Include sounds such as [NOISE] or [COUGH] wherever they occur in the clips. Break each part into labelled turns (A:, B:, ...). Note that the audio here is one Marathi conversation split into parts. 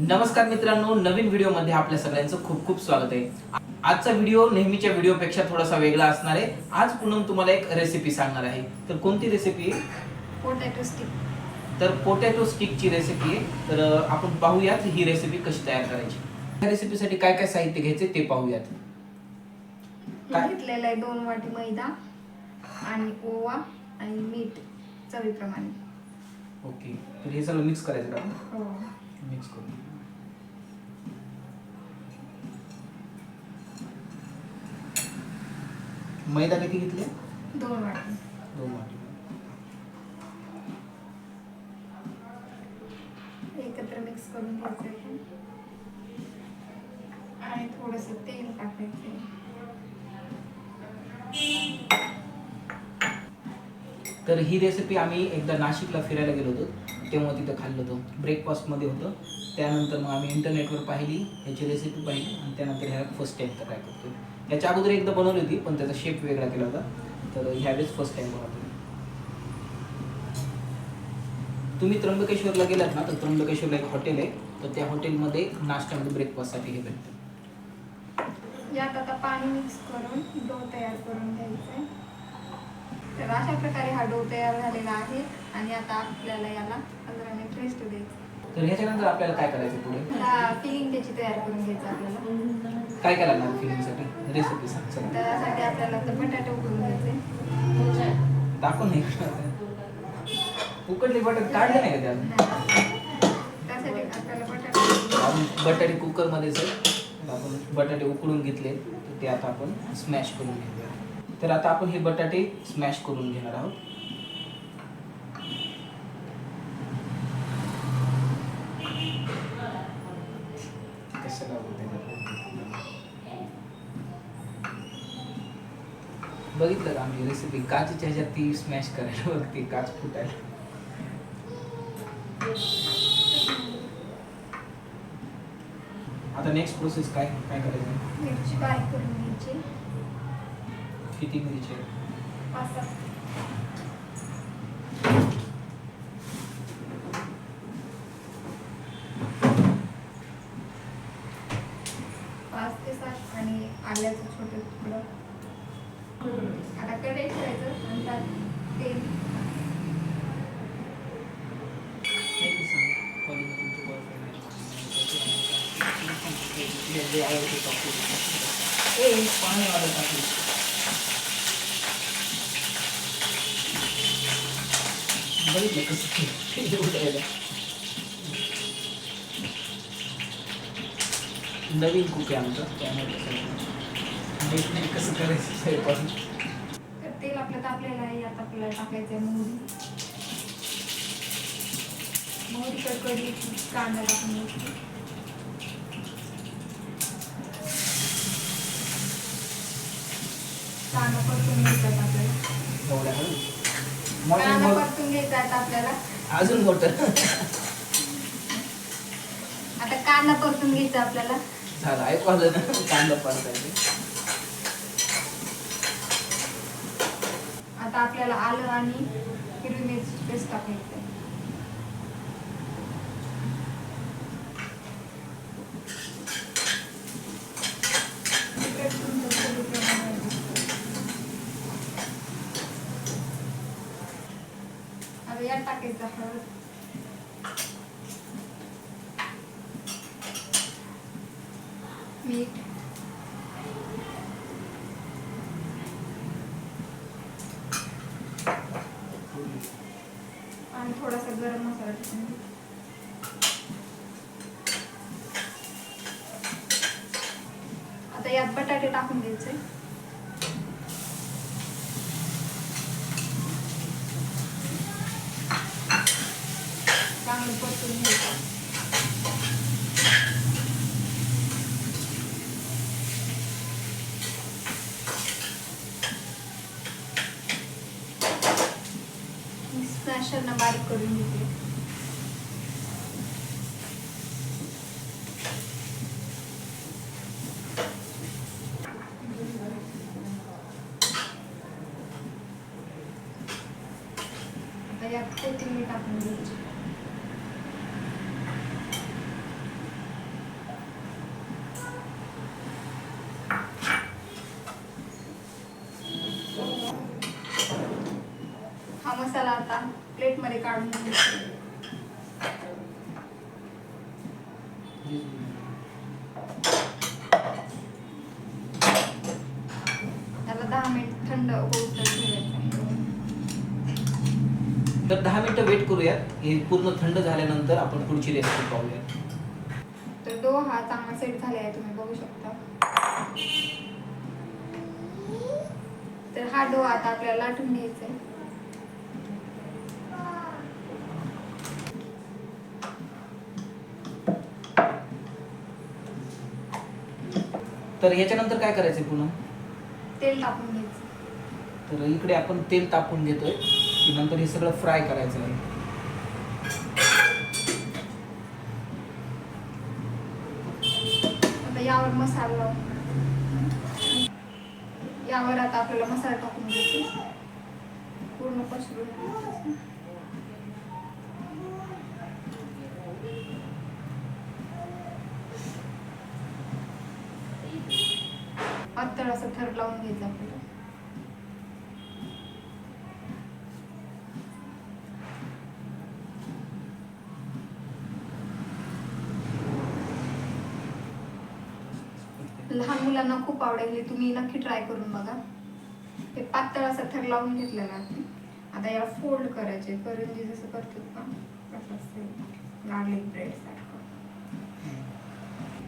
A: नमस्कार मित्रांनो नवीन व्हिडिओमध्ये आपल्या सगळ्यांचं खूप खूप स्वागत आहे. आजचा व्हिडिओ नेहमीच्या व्हिडिओपेक्षा थोडासा वेगळा असणार आहे. आज पूनम तुम्हाला एक रेसिपी सांगणार आहे. तर कोणती रेसिपी
B: पोटॅटो स्टिक
A: तर पोटॅटो स्टिकची रेसिपी आहे. तर आपण पाहूयात ही रेसिपी कशी तयार करायची. या रेसिपीसाठी काय काय साहित्य घ्यायचे ते पाहूयात. काय?
B: घेतलेलं आहे दोन वाटी मैदा आणि ओवा आणि मीठ चवीप्रमाणे.
A: ओके. तर हे सगळं मिक्स करायचं का?
B: हो.
A: मिक्स करून. मैदा किती घेतले?
B: दोन वाटी.
A: दोन वाटी.
B: एकत्र मिक्स करून घ्यायचं आहे. आणि थोडस तेल टाकायचं
A: तर ही रेसिपी आम्ही एकदा नाशिकला फिरायला गेलो होतो. तेव्हा तिथं खाल्लं होतं. ब्रेकफास्टमध्ये होतं. त्यानंतर मग आम्ही इंटरनेटवर पाहिली ह्याची रेसिपी पाहिली आणि त्यानंतर ह्या फर्स्ट टाइम ट्राय करतो याच्या अगोदर एकदा बनवली होती पण त्याचा शेप वेगळा केला होता. तर ह्यावेळेस फर्स्ट टाईम बनवतो तुम्ही त्र्यंबकेश्वरला गेलात ना तर त्र्यंबकेश्वरला एक हॉटेल आहे. तर त्या हॉटेलमध्ये नाश्त्यामध्ये ब्रेकफास्टसाठी हे भेटतं.
B: यात आता पाणी मिक्स करून डो तयार करून घ्यायचा आहे तर अशा प्रकारे हा डो तयार झालेला आहे आणि आता आपल्याला याला पंधरा मिनिट रेस्ट द्यायचं.
A: तर ह्याच्यानंतर आपल्याला काय करायचं पुढे?
B: आता फिलिंग त्याची तयार करून घ्यायचं आपल्याला.
A: काय काय लागणार फिलिंगसाठी रेसिपी सांग.
B: त्यासाठी आपल्याला आता बटाटे उकडून घ्यायचे.
A: टाकून नाही. उकडली बटाटे काढले नाही का त्याला
B: त्यासाठी आपल्याला बटाटे
A: बटाटे कुकरमध्येच तर आपण बटाटे उकडून घेतले तर ते आता आपण स्मॅश करून घेऊया. तर आता आपण हे बटाटे स्मॅश करून घेणार आहोत. बघितलं का आमची रेसिपी ह्याच्यात ती स्मॅश करायला बघते, काच फुटायला. आता नेक्स्ट प्रोसेस काय काय करायचं?
B: मिरची बारीक करून घ्यायची.
A: किती मिरची
B: पाच ते सात आणि आल्याचं छोटं तुकडं. आता कढई ठेवायचं आणि त्यात तेल.
A: बघितलं कसं उठायला नवीन कुक आहे आमचं त्यामुळे कसं माहीत नाही कसं करायचं स्वयंपाक
B: तर तेल आपलं तापलेलं आहे यात आपल्याला टाकायचं आहे मोहरी मोहरी कडकडी कांदा टाकून घ्यायची कांदा परतून घ्यायचा आपल्याला
A: एवढ्या
B: कांदा परतून घ्यायचा आहे आपल्याला.
A: अजून मोठं
B: आता कांदा परतून घ्यायचा आपल्याला.
A: झालं ऐकू आलं ना? कांदा
B: आता आपल्याला आलं आणि हिरवी मिरची पेस्ट टाकायची आहे. तिखट तुमच्या चवीप्रमाणे आता यात टाकायचं हळद मीठ आणि थोडासा गरम मसाला टाकून आता यात बटाटे टाकून द्यायचे चांगलं परतून घ्यायचं स्मॅशरनं बारीक करून घेते. आता यात कोथिंबीर टाकून घ्यायची त्याला आता प्लेटमध्ये काढून त्याला दहा मिनिट थंड होऊ तर
A: दहा मिनिटं वेट करूयात. हे पूर्ण थंड झाल्यानंतर आपण पुढची रेसिपी पाहूयात.
B: तर डो हा चांगला सेट झाला आहे तुम्ही बघू शकता. तर हा डो आता आपल्याला लाटून घ्यायचा आहे.
A: तर याच्यानंतर काय करायचं पुन्हा?
B: तेल टाकून घ्यायचं.
A: तर इकडे आपण तेल तापून घेतोय. की नंतर हे सगळं फ्राय करायचं आहे.
B: आता यावर मसाला यावर आता आपल्याला मसाला टाकून घ्यायचा. पूर्ण पसरून घ्यायचं. पातळ असं थर लावून घ्यायचं आपल्याला. लहान मुलांना खूप आवडेल हे तुम्ही नक्की ट्राय करून बघा. ते पातळ असं थर लावून घेतलेलं आहे आता याला फोल्ड करायचे करंजी जसं करतो गार्लिक ब्रेड सारखं.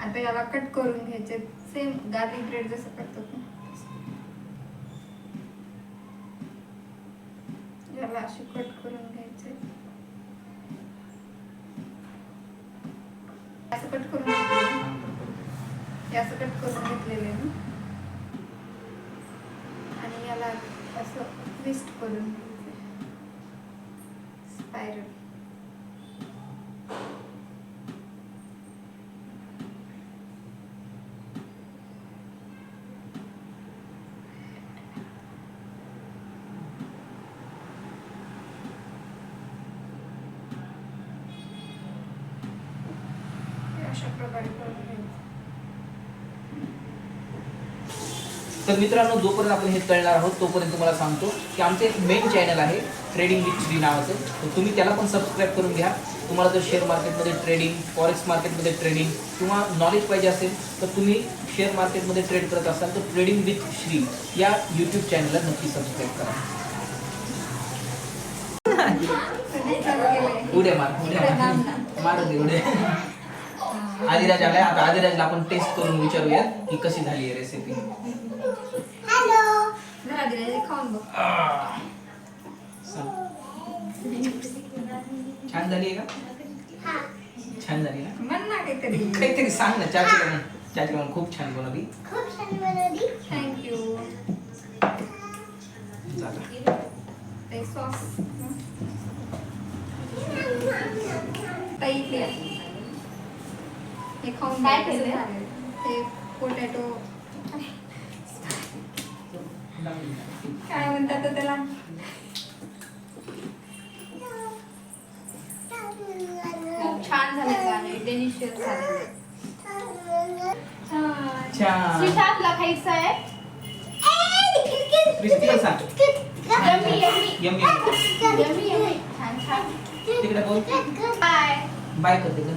B: आता याला कट करून घ्यायचे. सेम गार्लिक ब्रेड जसं करतो याला असे कट करून घ्यायचे असं कट करून असं कट करून घेतलेले ना आणि याला असं ट्विस्ट करून स्पायरल अशा प्रकारे करून घ्यायचं.
A: तर मित्रांनो जोपर्यंत आपण हे तळणार आहोत तोपर्यंत तुम्हाला सांगतो की आमचं एक मेन चॅनल आहे ट्रेडिंग विथ श्री नावाचं. तर तुम्ही त्याला पण सबस्क्राईब करून घ्या. तुम्हाला जर शेअर मार्केटमध्ये ट्रेडिंग फॉरेक्स मार्केटमध्ये ट्रेडिंग किंवा नॉलेज पाहिजे असेल तर तुम्ही शेअर मार्केटमध्ये ट्रेड करत असाल तर ट्रेडिंग विथ श्री या यूट्यूब चॅनलला नक्की सबस्क्राईब करा? [LAUGHS] उड्या मार उड्या मार. मार आदिराज आलाय आता आदिराजला आपण टेस्ट करून विचारूया की कशी झाली आहे रेसिपी छान झाली आहे का? छान झाली ना?
B: काहीतरी.
A: काहीतरी सांग ना चाची म्हणून चाची म्हणून खूप छान बनवली.
B: थँक्यू
A: झालं
B: ते सॉस ताई इकडे या. हे खाऊन
C: काय?
B: झालंय. ते पोटॅटो काय म्हणतात ते त्याला?
C: खूप छान झालं गाणे डेलिशियस झालं.
A: छान.
C: श्रीशांतला खायचं आहे
A: क्रिस्पी सांग.
C: Yummy yummy.
A: Yum yum
C: yummy yummy. छान छान.
A: तिकडे बोल
C: बाय
A: बाय करते का?